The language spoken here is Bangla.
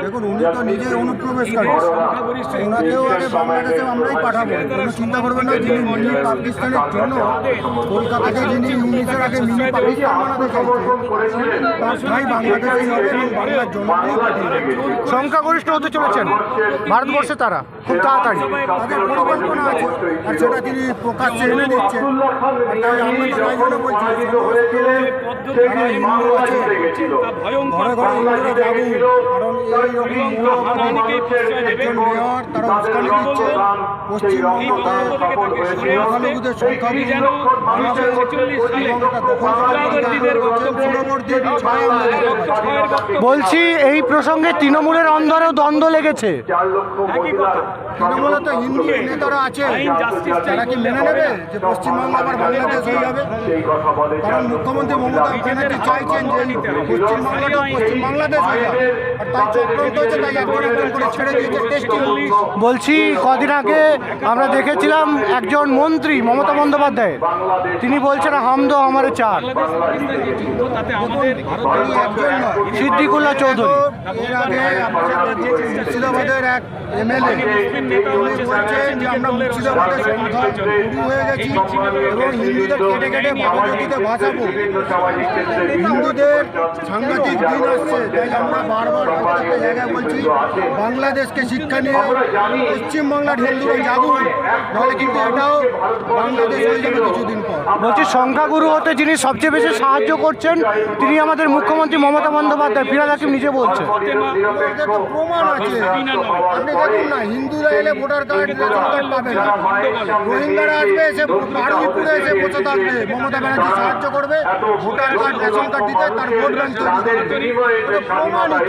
দেখুন উনি তো নিজে অনুপ্রবেশকারী ওনাকেও আগে বাংলাদেশে আমরাই পাঠাবো। কোনো চিন্তা করবেন না যিনি মিনি পাকিস্তানের জন্য কলকাতাকে যিনি উনিশের আগে মিনি পাকিস্তান বানাতে চাইছেন তার ঠাই বাংলাদেশেই হবে এবং বাংলার জনগণই পাঠিয়ে সংখ্যাগরিষ্ঠ হতে চলেছেন। ভারতবর্ষে তারা। খুব তাড়াতাড়ি। তাদের পরিকল্পনা আছে। আর সেটা তিনি প্রকাশ্যে এনে দিচ্ছেন। তাই জন্য বলছি ঘরে ঘরে কারণ এই রকম একজন মেয়র তারা উস্কানি দিচ্ছে পশ্চিমবঙ্গতে সংখ্যালঘুদের সংখ্যা বাড়াবে এবং এটা দখল পূর্ববর্তী ছায়া আমরা দেখতে পাচ্ছি। বলছি এই প্রসঙ্গে তৃণমূলের অন্দরেও দ্বন্দ্ব লেগেছে। তৃণমূলে তো হিন্দু নেতারা আছে। তারা কি মেনে নেবে যে পশ্চিমবঙ্গ আবার বাংলাদেশ হয়ে যাবে? কারণ মুখ্যমন্ত্রী মমতা ব্যানার্জি চাইছেন যে পশ্চিমবাংলাটা পশ্চিম বাংলাদেশ হয়ে যাবে। বলছি কদিন আগে আমরা দেখেছিলাম একজন মন্ত্রী মমতা বন্দ্যোপাধ্যায় তিনি বলছেন হাম দো আমারে চার। সিদ্দিকুল্লাহ চৌধুরী। এর আগে আপনারা দেখেছেন মুর্শিদাবাদের এক এমএলএ বলছেন যে আমরা মুর্শিদাবাদের সংখ্যা হয়ে গেছি এবং হিন্দুদের কেটে কেটে বাবাজাতিতে ভাসাবো। হিন্দুদের সাংঘাতিক দিন আসছে তাই আমরা বারবার প্রত্যেকটা জায়গায় বলছি বাংলাদেশকে শিক্ষা নিয়ে পশ্চিমবাংলার হিন্দুরা জাগুন নাহলে কিন্তু এটাও বাংলাদেশ হয়ে যাবে কিছুদিন পর। বলছি সংখ্যাগুরু হতে যিনি সবচেয়ে বেশি সাহায্য করছেন তিনি আমাদের মুখ্যমন্ত্রী মমতা বন্দ্যোপাধ্যায় ফিরাদ হাকিম নিজে বলছেন। প্রমাণ আছে আপনি দেখুন না হিন্দুরা এলে ভোটার কার্ড রেশন কার্ড পাবে না। রোহিঙ্গারা আসবে এসে বারুইপুরে এসে বসে থাকবে। মমতা ব্যানার্জি সাহায্য করবে ভোটার কার্ড রেশন কার্ড দিতে তার ভোট ব্যাংক তৈরি করবে। প্রমাণিত।